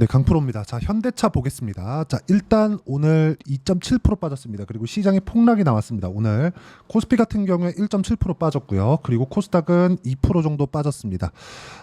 네, 강프로입니다. 자, 현대차 보겠습니다. 자, 일단 오늘 2.7% 빠졌습니다. 그리고 시장에 폭락이 나왔습니다. 오늘 코스피 같은 경우에 1.7% 빠졌고요. 그리고 코스닥은 2% 정도 빠졌습니다.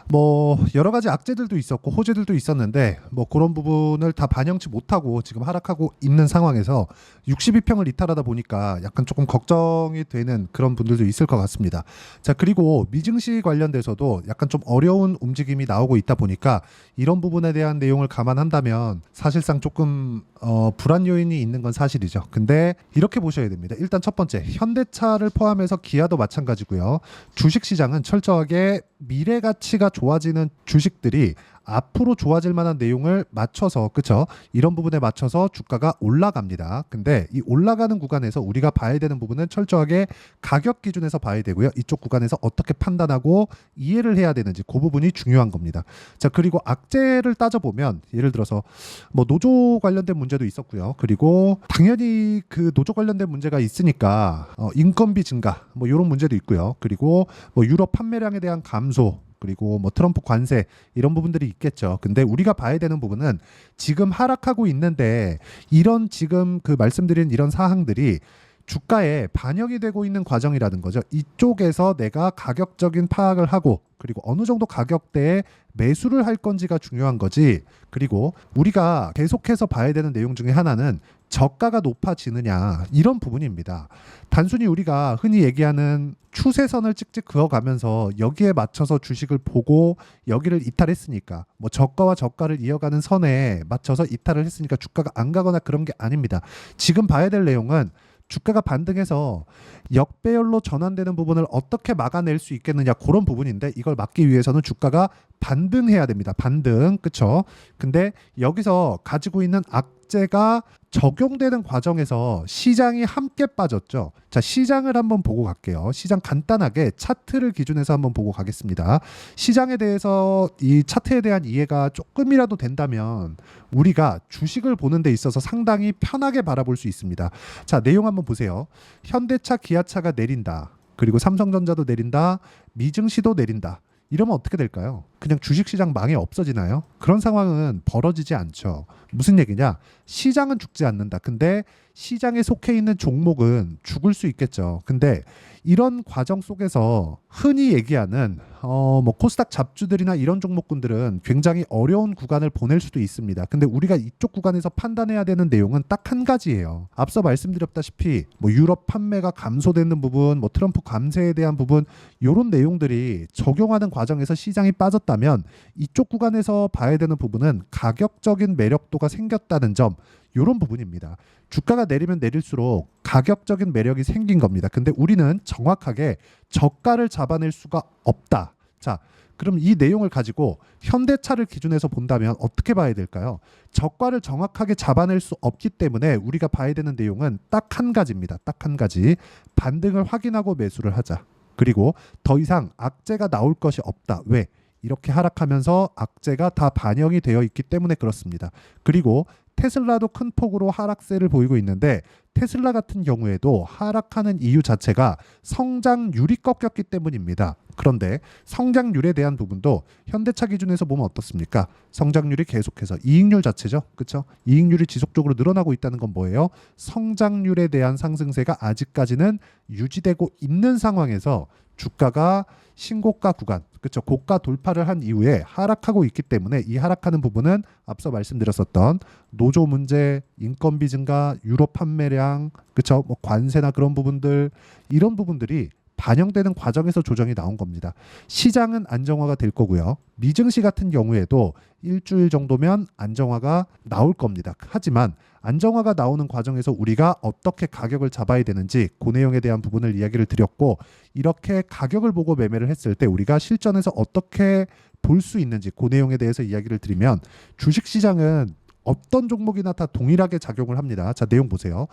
뭐 여러 가지 악재들도 있었고 호재들도 있었는데 뭐 그런 부분을 다 반영치 못하고 지금 하락하고 있는 상황에서 62평을 이탈하다 보니까 약간 조금 걱정이 되는 그런 분들도 있을 것 같습니다. 자, 그리고 미증시 관련돼서도 약간 좀 어려운 움직임이 나오고 있다 보니까 이런 부분에 대한 내용을 감안한다면 사실상 조금 어, 불안 요인이 있는 건 사실이죠. 근데 이렇게 보셔야 됩니다. 일단 첫 번째 현대차를 포함해서 기아도 마찬가지고요. 주식 시장은 철저하게 미래 가치가 좋아지는 주식들이 앞으로 좋아질 만한 내용을 맞춰서 그쵸 이런 부분에 맞춰서 주가가 올라갑니다. 근데 이 올라가는 구간에서 우리가 봐야 되는 부분은 철저하게 가격 기준에서 봐야 되고요. 이쪽 구간에서 어떻게 판단하고 이해를 해야 되는지 그 부분이 중요한 겁니다. 자 그리고 악재를 따져보면 예를 들어서 뭐 노조 관련된 문제도 있었고요. 그리고 당연히 그 노조 관련된 문제가 있으니까 어, 인건비 증가 뭐 이런 문제도 있고요. 그리고 뭐 유럽 판매량에 대한 감소 그리고 뭐 트럼프 관세 이런 부분들이 있겠죠. 근데 우리가 봐야 되는 부분은 지금 하락하고 있는데 이런 지금 그 말씀드린 이런 사항들이 주가에 반영이 되고 있는 과정이라는 거죠. 이쪽에서 내가 가격적인 파악을 하고 그리고 어느 정도 가격대에 매수를 할 건지가 중요한 거지. 그리고 우리가 계속해서 봐야 되는 내용 중에 하나는 저가가 높아지느냐 이런 부분입니다. 단순히 우리가 흔히 얘기하는 추세선을 찍찍 그어가면서 여기에 맞춰서 주식을 보고 여기를 이탈했으니까 뭐 저가와 저가를 이어가는 선에 맞춰서 이탈을 했으니까 주가가 안 가거나 그런 게 아닙니다. 지금 봐야 될 내용은 주가가 반등해서 역배열로 전환되는 부분을 어떻게 막아낼 수 있겠느냐 그런 부분인데 이걸 막기 위해서는 주가가 반등해야 됩니다. 반등. 그쵸? 근데 여기서 가지고 있는 악재가 적용되는 과정에서 시장이 함께 빠졌죠. 자, 시장을 한번 보고 갈게요. 시장 간단하게 차트를 기준해서 한번 보고 가겠습니다. 시장에 대해서 이 차트에 대한 이해가 조금이라도 된다면 우리가 주식을 보는 데 있어서 상당히 편하게 바라볼 수 있습니다. 자, 내용 한번 보세요. 현대차, 기아차가 내린다. 그리고 삼성전자도 내린다. 미증시도 내린다. 이러면 어떻게 될까요? 그냥 주식시장 망해 없어지나요? 그런 상황은 벌어지지 않죠. 무슨 얘기냐? 시장은 죽지 않는다. 근데 시장에 속해 있는 종목은 죽을 수 있겠죠. 근데 이런 과정 속에서 흔히 얘기하는 어 뭐 코스닥 잡주들이나 이런 종목군들은 굉장히 어려운 구간을 보낼 수도 있습니다. 근데 우리가 이쪽 구간에서 판단해야 되는 내용은 딱 한 가지예요. 앞서 말씀드렸다시피 뭐 유럽 판매가 감소되는 부분, 뭐 트럼프 감세에 대한 부분 이런 내용들이 적용하는 과정에서 시장이 빠졌다면 이쪽 구간에서 봐야 되는 부분은 가격적인 매력도가 생겼다는 점 이런 부분입니다. 주가가 내리면 내릴수록 가격적인 매력이 생긴 겁니다. 근데 우리는 정확하게 저가를 잡아낼 수가 없다. 자, 그럼 이 내용을 가지고 현대차를 기준해서 본다면 어떻게 봐야 될까요? 저가를 정확하게 잡아낼 수 없기 때문에 우리가 봐야 되는 내용은 딱 한 가지입니다. 딱 한 가지. 반등을 확인하고 매수를 하자. 그리고 더 이상 악재가 나올 것이 없다. 왜? 이렇게 하락하면서 악재가 다 반영이 되어 있기 때문에 그렇습니다. 그리고 테슬라도 큰 폭으로 하락세를 보이고 있는데 테슬라 같은 경우에도 하락하는 이유 자체가 성장률이 꺾였기 때문입니다. 그런데 성장률에 대한 부분도 현대차 기준에서 보면 어떻습니까? 성장률이 계속해서 이익률 자체죠. 그렇죠? 이익률이 지속적으로 늘어나고 있다는 건 뭐예요? 성장률에 대한 상승세가 아직까지는 유지되고 있는 상황에서 주가가 신고가 구간, 그렇죠? 고가 돌파를 한 이후에 하락하고 있기 때문에 이 하락하는 부분은 앞서 말씀드렸었던 노조 문제, 인건비 증가, 유럽 판매량, 그렇죠? 뭐 관세나 그런 부분들 이런 부분들이 반영되는 과정에서 조정이 나온 겁니다. 시장은 안정화가 될 거고요. 미증시 같은 경우에도 일주일 정도면 안정화가 나올 겁니다. 하지만 안정화가 나오는 과정에서 우리가 어떻게 가격을 잡아야 되는지 그 내용에 대한 부분을 이야기를 드렸고 이렇게 가격을 보고 매매를 했을 때 우리가 실전에서 어떻게 볼 수 있는지 그 내용에 대해서 이야기를 드리면 주식 시장은 어떤 종목이나 다 동일하게 작용을 합니다. 자, 내용 보세요.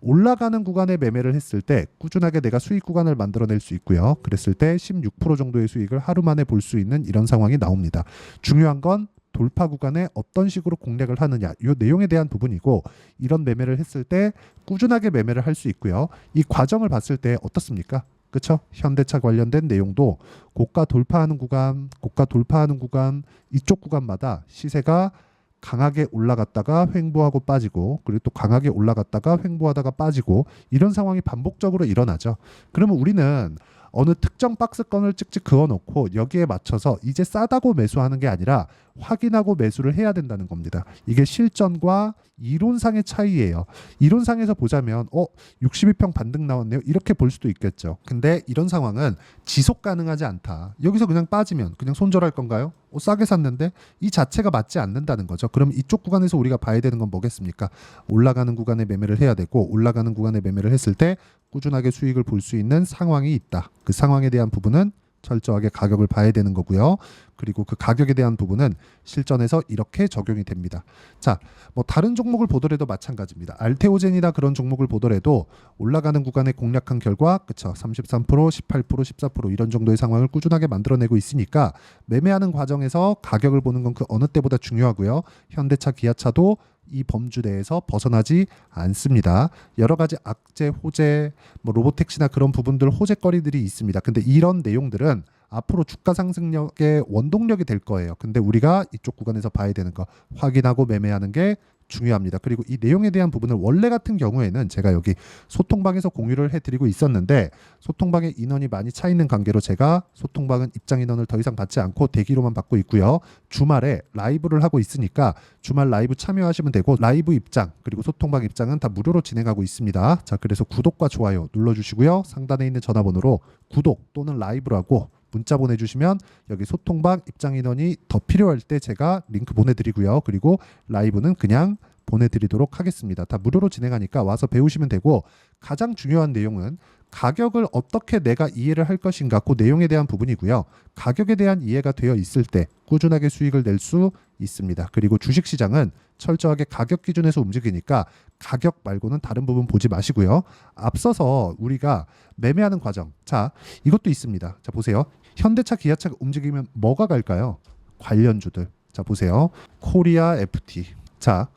올라가는 구간에 매매를 했을 때 꾸준하게 내가 수익 구간을 만들어낼 수 있고요. 그랬을 때 16% 정도의 수익을 하루 만에 볼 수 있는 이런 상황이 나옵니다. 중요한 건 돌파 구간에 어떤 식으로 공략을 하느냐 이 내용에 대한 부분이고 이런 매매를 했을 때 꾸준하게 매매를 할 수 있고요. 이 과정을 봤을 때 어떻습니까? 그렇죠? 현대차 관련된 내용도 고가 돌파하는 구간, 고가 돌파하는 구간 이쪽 구간마다 시세가 강하게 올라갔다가 횡보하고 빠지고 그리고 또 강하게 올라갔다가 횡보하다가 빠지고 이런 상황이 반복적으로 일어나죠. 그러면 우리는 어느 특정 박스권을 찍찍 그어놓고 여기에 맞춰서 이제 싸다고 매수하는 게 아니라 확인하고 매수를 해야 된다는 겁니다. 이게 실전과 이론상의 차이예요. 이론상에서 보자면 어 62평 반등 나왔네요. 이렇게 볼 수도 있겠죠. 근데 이런 상황은 지속 가능하지 않다. 여기서 그냥 빠지면 그냥 손절할 건가요? 어, 싸게 샀는데 이 자체가 맞지 않는다는 거죠. 그럼 이쪽 구간에서 우리가 봐야 되는 건 뭐겠습니까? 올라가는 구간에 매매를 해야 되고 올라가는 구간에 매매를 했을 때 꾸준하게 수익을 볼 수 있는 상황이 있다. 그 상황에 대한 부분은 철저하게 가격을 봐야 되는 거고요. 그리고 그 가격에 대한 부분은 실전에서 이렇게 적용이 됩니다. 자, 뭐 다른 종목을 보더라도 마찬가지입니다. 알테오젠이나 그런 종목을 보더라도 올라가는 구간에 공략한 결과 그쵸 33%, 18%, 14% 이런 정도의 상황을 꾸준하게 만들어내고 있으니까 매매하는 과정에서 가격을 보는 건 그 어느 때보다 중요하고요. 현대차, 기아차도 이 범주 내에서 벗어나지 않습니다. 여러 가지 악재, 호재, 뭐 로보택시나 그런 부분들 호재거리들이 있습니다. 근데 이런 내용들은 앞으로 주가 상승력의 원동력이 될 거예요. 근데 우리가 이쪽 구간에서 봐야 되는 거 확인하고 매매하는 게 중요합니다. 그리고 이 내용에 대한 부분을 원래 같은 경우에는 제가 여기 소통방에서 공유를 해드리고 있었는데 소통방에 인원이 많이 차 있는 관계로 제가 소통방은 입장 인원을 더 이상 받지 않고 대기로만 받고 있고요. 주말에 라이브를 하고 있으니까 주말 라이브 참여하시면 되고 라이브 입장 그리고 소통방 입장은 다 무료로 진행하고 있습니다. 자 그래서 구독과 좋아요 눌러주시고요. 상단에 있는 전화번호로 구독 또는 라이브라고 문자 보내주시면 여기 소통방 입장 인원이 더 필요할 때 제가 링크 보내드리고요. 그리고 라이브는 그냥 보내드리도록 하겠습니다. 다 무료로 진행하니까 와서 배우시면 되고 가장 중요한 내용은 가격을 어떻게 내가 이해를 할 것인가 그 내용에 대한 부분이고요. 가격에 대한 이해가 되어 있을 때 꾸준하게 수익을 낼 수 있습니다. 그리고 주식시장은 철저하게 가격 기준에서 움직이니까 가격 말고는 다른 부분 보지 마시고요. 앞서서 우리가 매매하는 과정. 자, 이것도 있습니다. 자, 보세요. 현대차, 기아차가 움직이면 뭐가 갈까요? 관련주들. 자, 보세요. 코리아 FT. 자,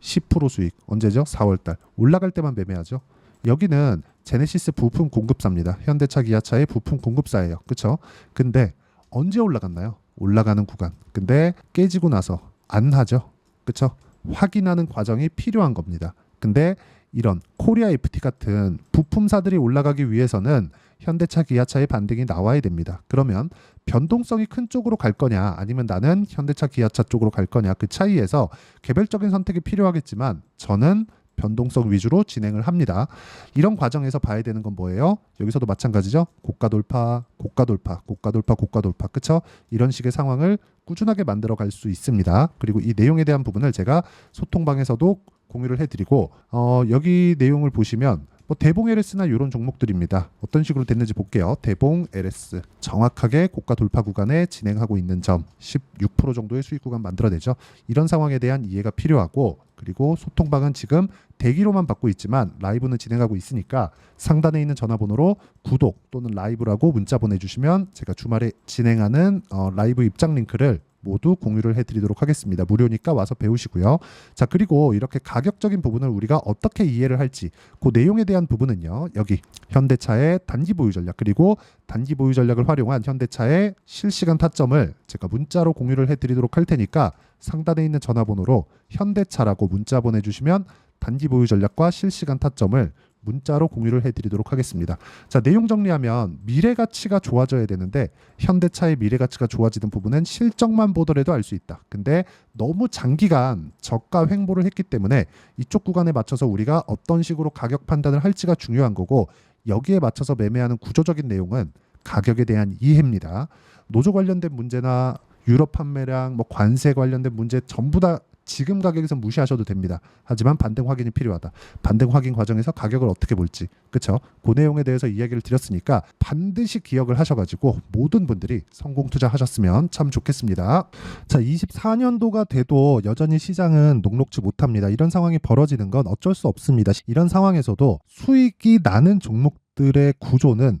10% 수익. 언제죠? 4월 달. 올라갈 때만 매매하죠. 여기는 제네시스 부품 공급사입니다. 현대차, 기아차의 부품 공급사예요. 그렇죠? 근데 언제 올라갔나요? 올라가는 구간. 근데 깨지고 나서 안 하죠. 그렇죠? 확인하는 과정이 필요한 겁니다. 근데 이런 코리아 FT 같은 부품사들이 올라가기 위해서는 현대차, 기아차의 반등이 나와야 됩니다. 그러면 변동성이 큰 쪽으로 갈 거냐, 아니면 나는 현대차, 기아차 쪽으로 갈 거냐, 그 차이에서 개별적인 선택이 필요하겠지만 저는 변동성 위주로 진행을 합니다. 이런 과정에서 봐야 되는 건 뭐예요? 여기서도 마찬가지죠. 고가 돌파, 고가 돌파, 고가 돌파, 고가 돌파. 그쵸? 이런 식의 상황을 꾸준하게 만들어 갈 수 있습니다. 그리고 이 내용에 대한 부분을 제가 소통방에서도 공유를 해드리고 어, 여기 내용을 보시면 뭐 대봉 LS나 이런 종목들입니다. 어떤 식으로 됐는지 볼게요. 대봉 LS 정확하게 고가 돌파 구간에 진행하고 있는 점 16% 정도의 수익 구간 만들어내죠. 이런 상황에 대한 이해가 필요하고 그리고 소통방은 지금 대기로만 받고 있지만 라이브는 진행하고 있으니까 상단에 있는 전화번호로 구독 또는 라이브라고 문자 보내주시면 제가 주말에 진행하는 어, 라이브 입장 링크를 모두 공유를 해드리도록 하겠습니다. 무료니까 와서 배우시고요. 자 그리고 이렇게 가격적인 부분을 우리가 어떻게 이해를 할지 그 내용에 대한 부분은요. 여기 현대차의 단기 보유 전략 그리고 단기 보유 전략을 활용한 현대차의 실시간 타점을 제가 문자로 공유를 해드리도록 할 테니까 상단에 있는 전화번호로 현대차라고 문자 보내주시면 단기 보유 전략과 실시간 타점을 문자로 공유를 해드리도록 하겠습니다. 자 내용 정리하면 미래 가치가 좋아져야 되는데 현대차의 미래 가치가 좋아지는 부분은 실적만 보더라도 알 수 있다. 근데 너무 장기간 저가 횡보를 했기 때문에 이쪽 구간에 맞춰서 우리가 어떤 식으로 가격 판단을 할지가 중요한 거고 여기에 맞춰서 매매하는 구조적인 내용은 가격에 대한 이해입니다. 노조 관련된 문제나 유럽 판매량, 뭐 관세 관련된 문제 전부 다 지금 가격에서 무시하셔도 됩니다. 하지만 반등 확인이 필요하다. 반등 확인 과정에서 가격을 어떻게 볼지, 그렇죠? 그 내용에 대해서 이야기를 드렸으니까 반드시 기억을 하셔가지고 모든 분들이 성공 투자하셨으면 참 좋겠습니다. 자, 24년도가 돼도 여전히 시장은 녹록지 못합니다. 이런 상황이 벌어지는 건 어쩔 수 없습니다. 이런 상황에서도 수익이 나는 종목들의 구조는